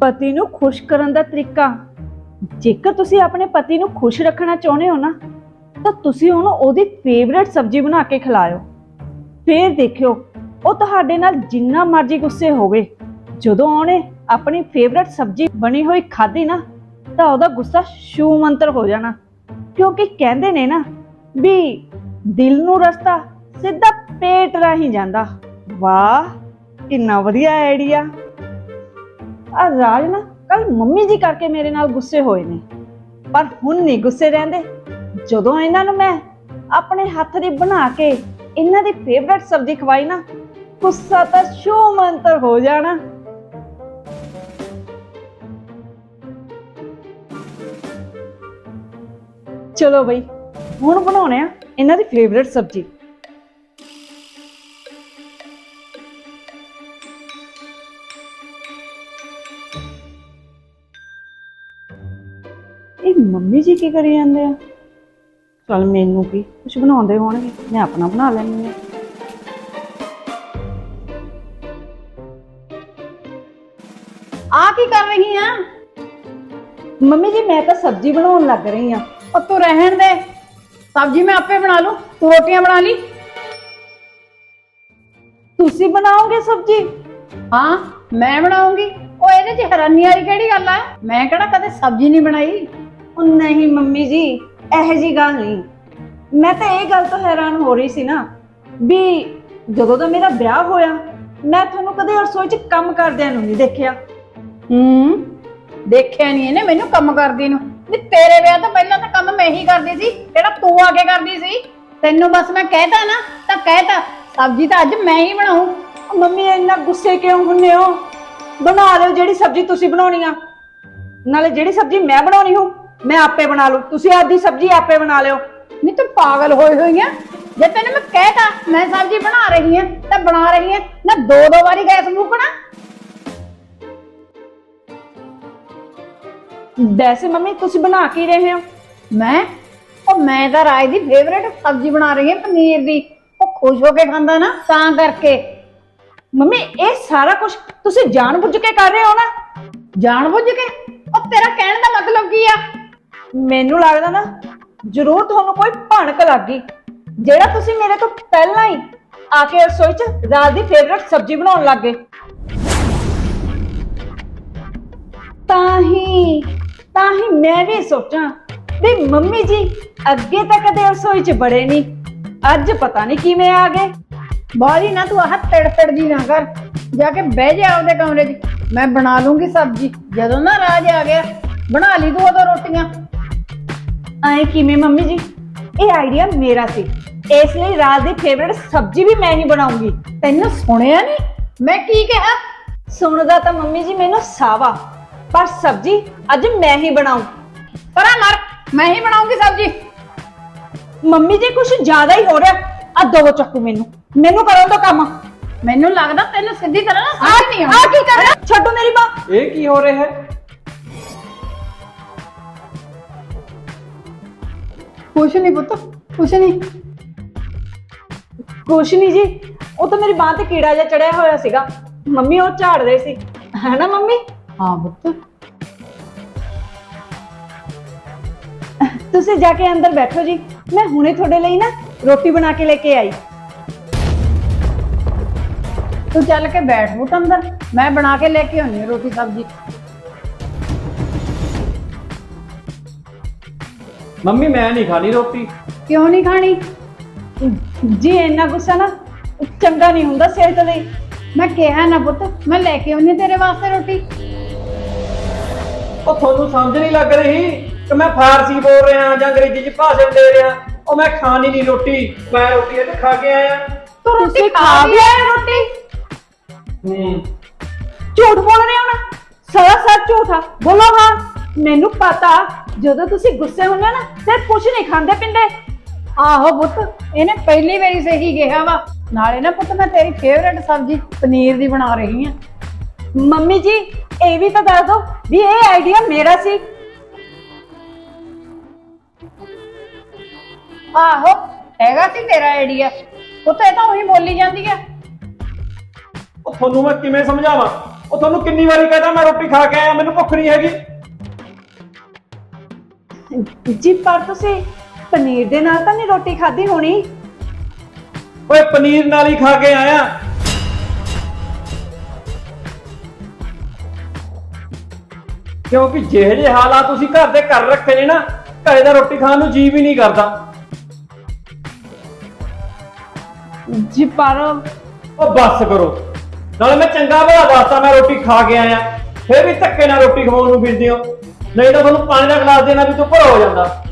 ਪਤੀ ਨੂੰ ਖੁਸ਼ ਕਰਨ ਦਾ ਤਰੀਕਾ। ਜੇਕਰ ਤੁਸੀਂ ਆਪਣੇ ਪਤੀ ਨੂੰ ਖੁਸ਼ ਰੱਖਣਾ ਚਾਹੁੰਦੇ ਹੋ ਨਾ, ਤਾਂ ਤੁਸੀਂ ਉਹਨੂੰ ਉਹਦੀ ਫੇਵਰੇਟ ਸਬਜ਼ੀ ਬਣਾ ਕੇ ਖਿਲਾਇਓ। ਫੇਰ ਦੇਖਿਓ, ਉਹ ਤੁਹਾਡੇ ਨਾਲ ਜਿੰਨਾ ਮਰਜ਼ੀ ਗੁੱਸੇ ਹੋਵੇ। ਜਦੋਂ ਉਹਨੇ ਆਪਣੀ ਫੇਵਰੇਟ ਸਬਜ਼ੀ ਬਣੀ ਹੋਈ ਖਾਧੀ ਨਾ, ਤਾਂ ਉਹਦਾ ਗੁੱਸਾ ਸ਼ੂ ਮੰਤਰ ਹੋ ਜਾਣਾ। ਕਿਉਂਕਿ ਕਹਿੰਦੇ ਨੇ ਨਾ ਵੀ ਦਿਲ ਨੂੰ ਰਸਤਾ ਸਿੱਧਾ ਪੇਟ ਰਾਹੀਂ ਜਾਂਦਾ। ਵਾਹ ਕਿੰਨਾ ਵਧੀਆ ਆਈਡੀਆ ਆ ਰਾਜ ਨਾ ਕੱਲ ਮੰਮੀ ਜੀ ਕਰਕੇ ਮੇਰੇ ਨਾਲ ਗੁੱਸੇ ਹੋਏ ਨੇ। ਪਰ ਹੁਣ ਨਹੀਂ ਗੁੱਸੇ ਰਹਿੰਦੇ। ਜਦੋਂ ਇਹਨਾਂ ਨੂੰ ਮੈਂ ਆਪਣੇ ਹੱਥ ਦੀ ਬਣਾ ਕੇ ਇਹਨਾਂ ਦੀ ਫੇਵਰਟ ਸਬਜ਼ੀ ਖਵਾਈ ਨਾ, ਗੁੱਸਾ ਤਾਂ ਸ਼ੋ ਮੰਤਰ ਹੋ ਜਾਣਾ। ਚਲੋ ਬਈ, ਹੁਣ ਬਣਾਉਣੇ ਆ ਇਹਨਾਂ ਦੀ ਫੇਵਰਟ ਸਬਜ਼ੀ। ਇਹ ਮੰਮੀ ਜੀ ਕੀ ਕਰੀ ਜਾਂਦੇ ਆ? ਚਲ ਮੈਨੂੰ ਕੀ? ਕੁਝ ਬਣਾਉਂਦੇ ਹੋਣਗੇ? ਮੈਂ ਆਪਣਾ ਬਣਾ ਲੈਣੀ ਆ ਆ ਕੀ ਕਰ ਰਹੀ ਆ? ਮੰਮੀ ਜੀ ਮੈਂ ਤਾਂ ਸਬਜ਼ੀ ਬਣਾਉਣ ਲੱਗ ਰਹੀ ਆ ਉਹ ਤੂੰ ਰਹਿਣ ਦੇ। ਸਬਜ਼ੀ ਮੈਂ ਆਪੇ ਬਣਾ ਲੂ ਤੂੰ ਰੋਟੀਆਂ ਬਣਾ ਲਈ। ਤੁਸੀਂ ਬਣਾਓਗੇ ਸਬਜ਼ੀ? ਹਾਂ ਮੈਂ ਬਣਾਉਂਗੀ। ਉਹ ਇਹਦੇ ਚ ਹੈਰਾਨੀ ਵਾਲੀ ਕਿਹੜੀ ਗੱਲ ਆ? ਮੈਂ ਕਿਹੜਾ ਕਦੇ ਸਬਜ਼ੀ ਨਹੀਂ ਬਣਾਈ? ਉਹ ਨਹੀਂ ਮੰਮੀ ਜੀ ਇਹੋ ਜੀ ਗੱਲ ਨਹੀਂ। ਮੈਂ ਤਾਂ ਇਹ ਗੱਲ ਤੋਂ ਹੈਰਾਨ ਹੋ ਰਹੀ ਸੀ ਨਾ ਵੀ ਜਦੋਂ ਦਾ ਮੇਰਾ ਵਿਆਹ ਹੋਇਆ ਮੈਂ ਤੁਹਾਨੂੰ ਕਦੇ ਰਸੋਈ 'ਚ ਕੰਮ ਕਰਦਿਆਂ ਨੂੰ ਨਹੀਂ ਦੇਖਿਆ। ਹੂੰ ਦੇਖਿਆ ਨਹੀਂ ਇਹਨੇ ਮੈਨੂੰ ਕੰਮ ਕਰਦੀ ਨੂੰ। ਵੀ ਤੇਰੇ ਵਿਆਹ ਤੋਂ ਪਹਿਲਾਂ ਤਾਂ ਕੰਮ ਮੈਂ ਹੀ ਕਰਦੀ ਸੀ ਜਿਹੜਾ ਤੂੰ ਆ ਕੇ ਕਰਦੀ ਸੀ। ਤੈਨੂੰ ਬਸ ਮੈਂ ਕਹਿਤਾ ਨਾ ਤਾਂ ਕਹਿਤਾ ਸਬਜ਼ੀ ਤਾਂ ਅੱਜ ਮੈਂ ਹੀ ਬਣਾਉਂ ਮੰਮੀ ਇੰਨਾ ਗੁੱਸੇ ਕਿਉਂ ਹੁੰਨੇ ਹੋ? ਬਣਾ ਲਿਓ ਜਿਹੜੀ ਸਬਜ਼ੀ ਤੁਸੀਂ ਬਣਾਉਣੀ ਆ। ਨਾਲੇ ਜਿਹੜੀ ਸਬਜ਼ੀ ਮੈਂ ਬਣਾਉਣੀ ਹੂੰ ਮੈਂ ਆਪੇ ਬਣਾ ਲੂ ਤੁਸੀਂ ਆਪਦੀ ਸਬਜ਼ੀ ਆਪੇ ਬਣਾ ਲਿਓ। ਨਹੀਂ ਤੂੰ ਪਾਗਲ ਹੋਈ ਹੋਈ ਆ। ਜੇ ਤੈਨੂੰ ਮੈਂ ਕਹਿਤਾ ਮੈਂ ਸਬਜ਼ੀ ਬਣਾ ਰਹੀ ਆ ਤਾਂ ਬਣਾ ਰਹੀ ਆ। ਨਾ ਦੋ ਦੋ ਵਾਰੀ ਗੈਸ ਫੂਕਣਾ ਵੈਸੇ ਮੰਮੀ ਤੁਸੀਂ ਬਣਾ ਕੀ ਰਹੇ ਹੋ? ਮੈਂ? ਉਹ ਮੈਂ ਤਾਂ ਰਾਜ ਦੀ ਫੇਵਰੇਟ ਸਬਜ਼ੀ ਬਣਾ ਰਹੀ ਹਾਂ ਪਨੀਰ ਦੀ। ਉਹ ਖੁਸ਼ ਹੋ ਕੇ ਖਾਂਦਾ ਨਾ ਤਾਂ ਕਰਕੇ। ਮੰਮੀ ਇਹ ਸਾਰਾ ਕੁਝ ਤੁਸੀਂ ਜਾਣਬੁੱਝ ਕੇ ਕਰ ਰਹੇ ਹੋ ਨਾ? ਜਾਣ ਬੁੱਝ ਕੇ? ਉਹ ਤੇਰਾ ਕਹਿਣ ਦਾ ਮਤਲਬ ਕੀ ਆ? ਮੈਨੂੰ ਲੱਗਦਾ ਨਾ ਜ਼ਰੂਰ ਤੁਹਾਨੂੰ ਕੋਈ ਭਣਕ ਲੱਗ ਗਈ। ਜਿਹੜਾ ਤੁਸੀਂ ਮੇਰੇ ਤੋਂ ਪਹਿਲਾਂ ਹੀ ਆ ਕੇ ਰਸੋਈ 'ਚ ਰਾਤ ਦੀ ਫੇਵਰਟ ਸਬਜ਼ੀ ਬਣਾਉਣ ਲੱਗ ਗਏ। ਤਾਂ ਹੀ ਤਾਂ ਹੀ ਮੈਂ ਵੀ ਸੋਚਾਂ ਵੀ ਮੰਮੀ ਜੀ ਅੱਗੇ ਤਾਂ ਕਦੇ ਰਸੋਈ 'ਚ ਬੜੇ ਨਹੀਂ। ਅੱਜ ਪਤਾ ਨਹੀਂ ਕਿਵੇਂ ਆ ਗਏ। ਬਾਹਲੀ ਨਾ ਤੂੰ ਆਹ ਤੜ ਤੜ ਜੀ ਨਾ ਕਰ। ਜਾ ਕੇ ਬਹਿ ਜਾ ਆਪਦੇ ਕਮਰੇ 'ਚ। ਮੈਂ ਬਣਾ ਲੂੰਗੀ ਸਬਜ਼ੀ। ਜਦੋਂ ਨਾ ਰਾਜ ਆ ਗਿਆ, ਬਣਾ ਲਈ ਤੂੰ ਉਦੋਂ ਰੋਟੀਆਂ। ਆਏ ਕਿਵੇਂ ਮੰਮੀ ਜੀ? ਇਹ ਆਈਡੀਆ ਮੇਰਾ ਸੀ। ਇਸ ਲਈ ਰਾਤ ਦੀ ਫੇਵਰਟ ਸਬਜ਼ੀ ਵੀ ਮੈਂ ਹੀ ਬਣਾਉਂਗੀ। ਤੈਨੂੰ ਸੁਣਿਆ ਨਹੀਂ? ਮੈਂ ਕੀ ਕਿਹਾ? ਸੁਣਦਾ ਤਾਂ ਮੰਮੀ ਜੀ ਮੈਨੂੰ ਸਾਵਾ। ਪਰ ਸਬਜ਼ੀ ਅੱਜ ਮੈਂ ਹੀ ਬਣਾਉਂ। ਪਰਾਂ ਮਰ ਮੈਂ ਹੀ ਬਣਾਉਂਗੀ ਸਬਜ਼ੀ। ਮੰਮੀ ਜੀ ਕੁਝ ਜ਼ਿਆਦਾ ਹੀ ਹੋ ਰਿਹਾ। ਆ ਦੋ ਚੱਕੂ ਮੈਨੂੰ। ਮੈਨੂੰ ਕਰਨ ਦੋ ਕੰਮ। ਮੈਨੂੰ ਲੱਗਦਾ ਤੈਨੂੰ ਸਿੱਧੀ ਤਰ੍ਹਾਂ ਨਾ ਆ ਸਮਝ ਨਹੀਂ ਆ ਆਉਂਦੀ ਕੀ ਕਰ ਰਿਹਾ? ਛੱਡੋ ਮੇਰੀ ਬਾਹ ਇਹ ਕੀ ਹੋ ਰਿਹਾ ਹੈ? ਕੁਛ ਨਹੀਂ ਪੁੱਤ ਕੁਛ ਨਹੀਂ ਕੁਛ ਨਹੀਂ ਜੀ ਉਹ ਤਾਂ ਮੇਰੀ ਬਾਹ ਤੇ ਕੀੜਾ ਜਿਹਾ ਚੜਿਆ ਹੋਇਆ ਸੀਗਾ ਮੰਮੀ ਉਹ ਝਾੜ ਰਹੇ ਸੀ ਹੈ ਨਾ ਮੰਮੀ ਹਾਂ ਪੁੱਤ ਤੁਸੀਂ ਜਾ ਕੇ ਅੰਦਰ ਬੈਠੋ ਜੀ ਮੈਂ ਹੁਣੇ ਤੁਹਾਡੇ ਲਈ ਨਾ ਰੋਟੀ ਬਣਾ ਕੇ ਲੈ ਕੇ ਆਈ ਤੂੰ ਚੱਲ ਕੇ ਬੈਠ ਬੁੱਤ ਅੰਦਰ ਮੈਂ ਬਣਾ ਕੇ ਲੈ ਕੇ ਆਉਣੀ ਰੋਟੀ ਸਬਜ਼ੀ ਮੰਮੀ ਮੈਂ ਨਹੀਂ ਖਾਣੀ ਰੋਟੀ। ਕਿਉਂ ਨਹੀਂ ਖਾਣੀ? ਜੀ ਇੰਨਾ ਗੁੱਸਾ ਨਾ ਚੰਗਾ ਨਹੀਂ ਹੁੰਦਾ ਸਿਹਤ ਲਈ। ਮੈਂ ਕਿਹਾ ਨਾ ਪੁੱਤ ਮੈਂ ਲੈ ਕੇ ਆਉਣੀ ਤੇਰੇ ਵਾਸਤੇ ਰੋਟੀ। ਉਹ ਤੁਹਾਨੂੰ ਸਮਝ ਨਹੀਂ ਲੱਗ ਰਹੀ ਕਿ ਮੈਂ ਫਾਰਸੀ ਬੋਲ ਰਿਹਾ ਜਾਂ ਅੰਗਰੇਜ਼ੀ ਚ ਭਾਸ਼ਣ ਦੇ ਰਿਹਾ। ਉਹ ਮੈਂ ਖਾਣੀ ਨਹੀਂ ਰੋਟੀ ਮੈਂ ਰੋਟੀ ਇਹ ਖਾ ਕੇ ਆਇਆ। ਤੂੰ ਰੋਟੀ ਖਾ ਆਇਆ ਰੋਟੀ? ਹੂੰ ਝੂਠ ਬੋਲ ਰਹੇ ਹੋ ਨਾ ਸਾਰਾ ਸੱਚ ਝੂਠਾ ਬੋਲੋ ਹਾਂ ਮੈਨੂੰ ਪਤਾ ਜਦੋਂ ਤੁਸੀਂ ਗੁੱਸੇ ਹੁੰਦੇ ਹੋ ਨਾ, ਫਿਰ ਕੁਝ ਨਹੀਂ ਖਾਂਦੇ ਪਿੰਦੇ ਆਹੋ ਪੁੱਤ, ਇਹਨੇ ਪਹਿਲੀ ਵਾਰੀ ਸਹੀ ਕਿਹਾ ਵਾ। ਨਾਲੇ ਨਾ ਪੁੱਤ, ਮੈਂ ਤੇਰੀ ਫੇਵਰੇਟ ਸਬਜ਼ੀ ਪਨੀਰ ਦੀ ਬਣਾ ਰਹੀ ਆ ਮੰਮੀ ਜੀ, ਇਹ ਵੀ ਤਾਂ ਦੱਸ ਦਿਓ ਵੀ ਇਹ ਆਈਡੀਆ ਮੇਰਾ ਸੀ। ਆਹੋ, ਹੈਗਾ ਸੀ ਤੇਰਾ ਆਈਡੀਆ ਪੁੱਤ, ਇਹ ਤਾਂ ਉਹੀ ਬੋਲੀ ਜਾਂਦੀ ਆ। ਉਹ ਤੁਹਾਨੂੰ ਮੈਂ ਕਿਵੇਂ ਸਮਝਾਵਾਂ? ਉਹ ਤੁਹਾਨੂੰ ਕਿੰਨੀ ਵਾਰੀ ਕਹਦਾ ਮੈਂ ਰੋਟੀ ਖਾ ਕੇ ਆਇਆ, ਮੈਨੂੰ ਭੁੱਖ ਨਹੀਂ ਹੈਗੀ। ਜੀ ਪਰ ਤੁਸੀਂ ਪਨੀਰ ਦੇ ਨਾਲ ਤਾਂ ਨਹੀਂ ਰੋਟੀ ਖਾਧੀ ਹੋਣੀ? ਓਏ ਪਨੀਰ ਨਾਲ ਹੀ ਖਾ ਕੇ ਆਇਆ। ਕਿਉਂਕਿ ਜਿਹੇ ਜਿਹੇ ਹਾਲਾਤ ਤੁਸੀਂ ਘਰ ਦੇ ਕਰ ਰੱਖੇ ਨੇ ਨਾ ਘਰੇ ਦਾ ਰੋਟੀ ਖਾਣ ਨੂੰ ਜੀ ਵੀ ਨਹੀਂ ਕਰਦਾ। ਜੀ ਪਰ ਉਹ ਬੱਸ ਕਰੋ। ਨਾਲੇ ਮੈਂ ਚੰਗਾ ਭਲਾ ਦੱਸਤਾ ਮੈਂ ਰੋਟੀ ਖਾ ਕੇ ਆਇਆ। ਫਿਰ ਵੀ ਧੱਕੇ ਨਾਲ ਰੋਟੀ ਖਵਾਉਣ ਨੂੰ ਫਿਰਦੇ ਹੋ। ਨਹੀਂ ਤਾਂ ਤੁਹਾਨੂੰ ਪਾਣੀ ਦਾ ਗਲਾਸ ਦੇਣਾ ਵੀ ਤੂੰ ਭਰ ਹੋ ਜਾਂਦਾ।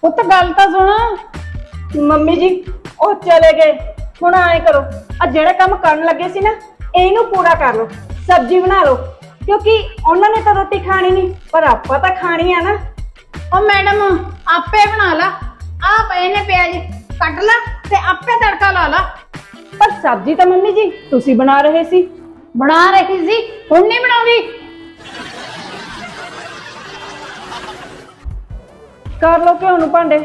ਪੁੱਤ ਗੱਲ ਤਾਂ ਸੁਣ। ਮੰਮੀ ਜੀ ਉਹ ਚਲੇ ਗਏ। ਹੁਣ ਐ ਕਰੋ। ਆ ਜਿਹੜੇ ਕੰਮ ਕਰਨ ਲੱਗੇ ਸੀ ਨਾ ਇਹਨੂੰ ਪੂਰਾ ਕਰ ਲਓ। ਸਬਜ਼ੀ ਬਣਾ ਲਓ। ਕਿਉਂਕਿ ਉਹਨਾਂ ਨੇ ਤਾਂ ਰੋਟੀ ਖਾਣੀ ਨਹੀਂ ਪਰ ਆਪਾਂ ਤਾਂ ਖਾਣੀ ਆ ਨਾ। ਉਹ ਮੈਡਮ ਆਪੇ ਬਣਾ ਲਾ। ਆ ਪਏ ਨੇ ਪਿਆਜ਼ ਕੱਟ ਲਾ ਤੇ ਆਪੇ ਤੜਕਾ ਲਾ ਲਾ। ਪਰ ਸਬਜ਼ੀ ਤਾਂ ਮੰਮੀ ਜੀ ਤੁਸੀਂ ਬਣਾ ਰਹੇ ਸੀ। ਬਣਾ ਰਹੀ ਸੀ ਹੁਣ ਨਹੀਂ ਬਣਾਉਂਦੀ। ਕਰ ਲਓ ਘਿਓ ਨੂੰ ਭਾਂਡੇ।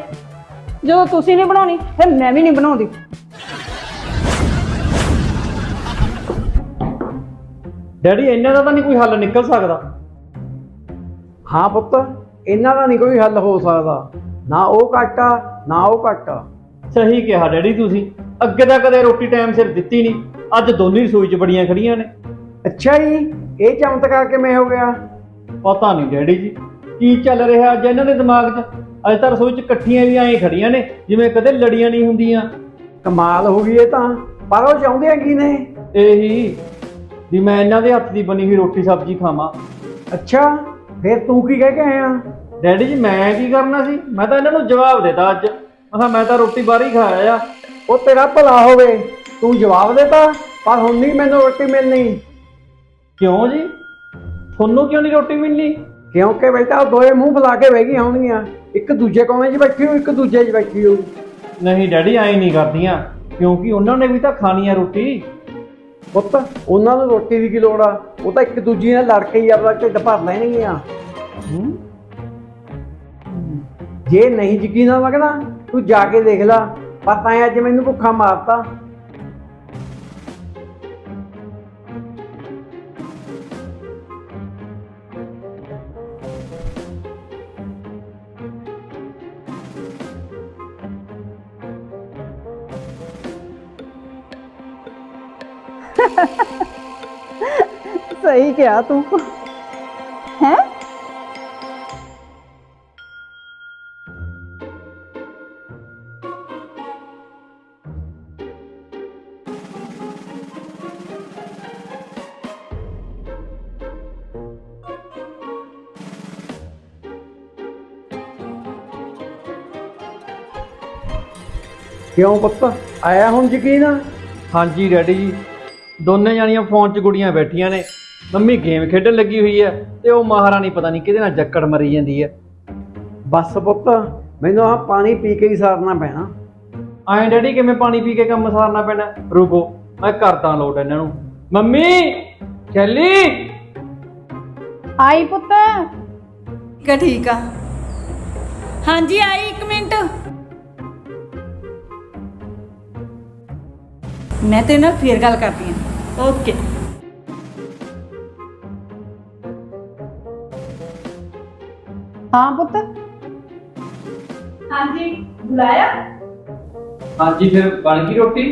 ਜਦੋਂ ਤੁਸੀਂ ਨਹੀਂ ਬਣਾਉਣੀ ਫਿਰ ਮੈਂ ਵੀ ਨਹੀਂ ਬਣਾਉਂਦੀ। ਡੈਡੀ ਇਹਨਾਂ ਦਾ ਤਾਂ ਨਹੀਂ ਕੋਈ ਹੱਲ ਨਿਕਲ ਸਕਦਾ। ਹਾਂ ਪੁੱਤ ਇਹਨਾਂ ਦਾ ਨਹੀਂ ਕੋਈ ਹੱਲ ਹੋ ਸਕਦਾ। ਨਾ ਉਹ ਕੱਟਾ ਨਾ ਉਹ ਕੱਟਾ ਸਹੀ ਕਿਹਾ ਡੈਡੀ ਤੁਸੀਂ। ਅੱਗੇ ਤਾਂ ਕਦੇ ਰੋਟੀ ਟਾਈਮ ਸਿਰ ਦਿੱਤੀ ਨਹੀਂ। ਅੱਜ ਦੋਨੇ ਰਸੋਈ 'ਚ ਬੜੀਆਂ ਖੜੀਆਂ ਨੇ। ਅੱਛਾ ਜੀ ਇਹ ਚਮਤਕਾਰ ਕਿਵੇਂ ਹੋ ਗਿਆ? ਪਤਾ ਨਹੀਂ ਡੈਡੀ ਜੀ ਕੀ ਚੱਲ ਰਿਹਾ ਅੱਜ ਇਹਨਾਂ ਦੇ ਦਿਮਾਗ 'ਚ? ਅੱਜ ਤਾਂ ਰਸੋਈ 'ਚ ਇਕੱਠੀਆਂ ਵੀ ਐਂ ਖੜੀਆਂ ਨੇ ਜਿਵੇਂ ਕਦੇ ਲੜੀਆਂ ਨਹੀਂ ਹੁੰਦੀਆਂ। ਕਮਾਲ ਹੋ ਗਈ ਇਹ ਤਾਂ। ਪਰ ਉਹ ਚਾਹੁੰਦੇ ਆ ਕੀ ਨੇ? ਇਹੀ ਵੀ ਮੈਂ ਇਹਨਾਂ ਦੇ ਹੱਥ ਦੀ ਬਣੀ ਹੋਈ ਰੋਟੀ ਸਬਜ਼ੀ ਖਾਵਾਂ। ਅੱਛਾ ਫਿਰ ਤੂੰ ਕੀ ਕਹਿ ਕੇ ਆਇਆ? ਡੈਡੀ ਜੀ ਮੈਂ ਕੀ ਕਰਨਾ ਸੀ? ਮੈਂ ਤਾਂ ਇਹਨਾਂ ਨੂੰ ਜਵਾਬ ਦੇਤਾ ਅੱਜ। ਮੈਂ ਮੈਂ ਤਾਂ ਰੋਟੀ ਬਾਹਰ ਹੀ ਖਾਇਆ ਆ ਉਹ ਤੇਰਾ ਭਲਾ ਹੋਵੇ। ਤੂੰ ਜਵਾਬ ਦੇਤਾ ਪਰ ਹੁਣ ਨਹੀਂ ਮੈਨੂੰ ਰੋਟੀ ਮਿਲਣੀ। ਕਿਉਂ ਜੀ? ਤੁਹਾਨੂੰ ਕਿਉਂ ਨਹੀਂ ਰੋਟੀ ਮਿਲਣੀ? ਕਿਉਂਕਿ ਬੇਟਾ ਉਹ ਦੋਏ ਮੂੰਹ ਫੁਲਾ ਕੇ ਬਹਿ ਗਈਆਂ ਹੋਣਗੀਆਂ। ਇੱਕ ਦੂਜੇ ਕੋਨੇ 'ਚ ਬੈਠੀ ਹੋ ਇੱਕ ਦੂਜੇ 'ਚ ਬੈਠੀ ਹੋ ਨਹੀਂ ਡੈਡੀ ਐਂ ਨਹੀਂ ਕਰਦੀਆਂ। ਕਿਉਂਕਿ ਉਹਨਾਂ ਨੇ ਵੀ ਤਾਂ ਖਾਣੀ ਆ ਰੋਟੀ। ਪੁੱਤ ਉਹਨਾਂ ਨੂੰ ਰੋਟੀ ਦੀ ਕੀ ਲੋੜ ਆ? ਉਹ ਤਾਂ ਇੱਕ ਦੂਜੀ ਨਾਲ ਲੜ ਕੇ ਹੀ ਆਪਣਾ ਢਿੱਡ ਭਰ ਲੈਣਗੀਆਂ? ਜੇ ਨਹੀਂ ਯਕੀਨ ਆ ਲੱਗਦਾ ਤੂੰ ਜਾ ਕੇ ਦੇਖ ਲੈ। ਪਰ ਤਾਂ ਅੱਜ ਮੈਨੂੰ ਭੁੱਖਾ ਮਾਰਤਾ। ਸਹੀ ਕਿਹਾ ਤੂੰ। ਹੈ? ਕਿਉਂ ਪੁੱਤ? ਆਇਆ ਹੁਣ ਯਕੀਨ? ਹਾਂਜੀ ਡੈਡੀ ਜੀ। ਦੋਨੇ ਜਾਣੀਆਂ ਫੋਨ 'ਚ ਗੁੜੀਆਂ ਬੈਠੀਆਂ ਨੇ। ਮੰਮੀ ਗੇਮ ਖੇਡਣ ਲੱਗੀ ਹੋਈ ਹੈ ਤੇ ਉਹ ਮਹਾਰਾਣੀ ਪਤਾ ਨਹੀਂ ਕਿਹਦੇ ਨਾਲ ਜੱਕੜ ਮਰੀ ਜਾਂਦੀ ਹੈ। ਬਸ ਪੁੱਤ ਮੈਨੂੰ ਆ ਪਾਣੀ ਪੀ ਕੇ ਹੀ ਸਾਰਨਾ ਪੈਣਾ। ਐਂ ਡੈਡੀ ਕਿਵੇਂ ਪਾਣੀ ਪੀ ਕੇ ਕੰਮ ਸਾਰਨਾ ਪੈਣਾ? ਰੁਕੋ ਮੈਂ ਕਰਦਾ ਲੋਟ ਇਹਨਾਂ ਨੂੰ। ਮੰਮੀ! ਚੱਲੀ ਆਈ ਪੁੱਤ। ਠੀਕ ਆ। ਠੀਕ ਆ ਹਾਂਜੀ ਆਈ 1 ਮਿੰਟ। ਮੈਂ ਤੇਰੇ ਨਾਲ ਫੇਰ ਗੱਲ ਕਰਦੀ ਹਾਂ। ਓਕੇ ਹਾਂ ਪੁੱਤ। ਹਾਂਜੀ ਬੁਲਾਇਆ? ਹਾਂਜੀ ਫਿਰ ਬਣ ਗਈ ਰੋਟੀ?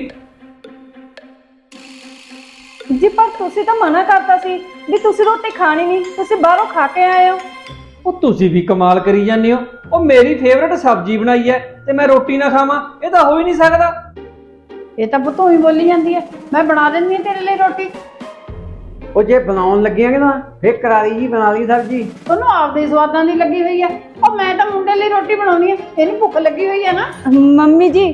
ਜੀ ਪਰ ਤੁਸੀਂ ਤਾਂ ਮਨਾ ਕਰਤਾ ਸੀ ਵੀ ਤੁਸੀਂ ਰੋਟੀ ਖਾਣੀ ਨਹੀਂ ਤੁਸੀਂ ਬਾਹਰੋਂ ਖਾ ਕੇ ਆਏ ਹੋ। ਉਹ ਤੁਸੀਂ ਵੀ ਕਮਾਲ ਕਰੀ ਜਾਂਦੇ ਹੋ। ਉਹ ਮੇਰੀ ਫੇਵਰਟ ਸਬਜ਼ੀ ਬਣਾਈ ਹੈ ਤੇ ਮੈਂ ਰੋਟੀ ਨਾ ਖਾਵਾਂ ਇਹ ਤਾਂ ਹੋ ਹੀ ਨਹੀਂ ਸਕਦਾ। ਇਹ ਤਾਂ ਪੁੱਤ ਹੀ ਬੋਲੀ ਜਾਂਦੀ ਹੈ ਮੈਂ ਬਣਾ ਦਿੰਦੀ ਹਾਂ ਤੇਰੇ ਲਈ ਰੋਟੀ। ਉਹ ਜੇ ਬਣਾਉਣ ਲੱਗੀਆਂ ਨਾ ਫੇਰ ਕਰਾਰੀ ਜੀ ਬਣਾ ਲਈ ਸਬਜੀ। ਤੁਹਾਨੂੰ ਆਪਦੇ ਸਵਾਦਾਂ ਦੀ ਲੱਗੀ ਹੋਈ ਹੈ ਉਹ ਮੈਂ ਤਾਂ ਮੁੰਡੇ ਲਈ ਰੋਟੀ ਬਣਾਉਣੀ ਹੈ ਇਹਨੂੰ ਭੁੱਖ ਲੱਗੀ ਹੋਈ ਹੈ ਨਾ। ਮੰਮੀ ਜੀ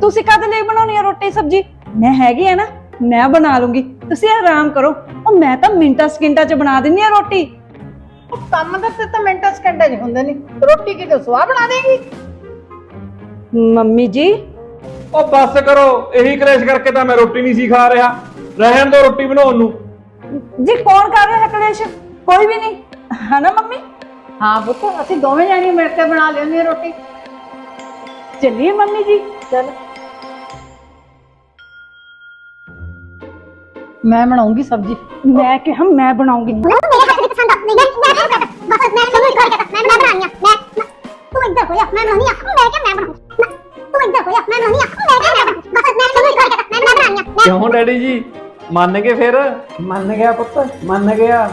ਤੁਸੀਂ ਕਦ ਲਈ ਬਣਾਉਣੀ ਹੈ ਰੋਟੀ ਸਬਜੀ? ਮੈਂ ਹੈਗੀ ਆ ਨਾ ਮੈਂ ਬਣਾ ਲੂੰਗੀ। ਤੁਸੀਂ ਆਰਾਮ ਕਰੋ। ਉਹ ਮੈਂ ਤਾਂ ਮਿੰਟਾਂ ਸਕਿੰਟਾਂ 'ਚ ਬਣਾ ਦਿੰਦੀ ਆ ਰੋਟੀ। ਉਹ ਕੰਮ ਤਾਂ ਤੇ ਤਾਂ ਮਿੰਟਾਂ ਸਕਿੰਟਾਂ 'ਚ ਹੁੰਦੇ ਨਹੀਂ ਰੋਟੀ ਕਿਤੇ ਸਵਾਹ ਬਣਾ ਦੇਗੀ? ਮੰਮੀ ਜੀ ਉਹ ਬੱਸ ਕਰੋ ਇਹੀ ਕਲੇਸ਼ ਕਰਕੇ ਤਾਂ ਮੈਂ ਰੋਟੀ ਨਹੀਂ ਸੀ ਖਾ ਰਿਹਾ ਰਹਿਣ ਦੋ ਰੋਟੀ ਬਣਾਉਣ ਨੂੰ ਜੀ ਕੌਣ ਕਰ ਰਿਹਾ ਹੈ ਕੋਈ ਵੀ ਨਹੀਂ ਹੈ ਨਾ ਮੰਮੀ ਹਾਂ ਪੁੱਤ ਅਸੀਂ ਦੋਵੇਂ ਜਾਣੀਆਂ ਮਿਲ ਕੇ ਬਣਾ ਲੈਂਦੇ ਰੋਟੀ ਚੱਲੀਏ ਮੰਮੀ ਜੀ ਚੱਲ ਮੈਂ ਬਣਾਉਂਗੀ ਸਬਜ਼ੀ ਮੈਂ ਕਿਹਾ ਮੈਂ ਬਣਾਉਂਗੀ ਮੇਰੇ ਹੱਥ ਪਸੰਦ ਆ ਨਹੀਂ ਮੈਂ ਬਸ ਮੈਂ ਕਿਉਂ ਡੈਡੀ ਜੀ? ਮੰਨ ਗਏ ਫਿਰ? ਮੰਨ ਗਿਆ ਪੁੱਤ ਮੰਨ ਗਿਆ।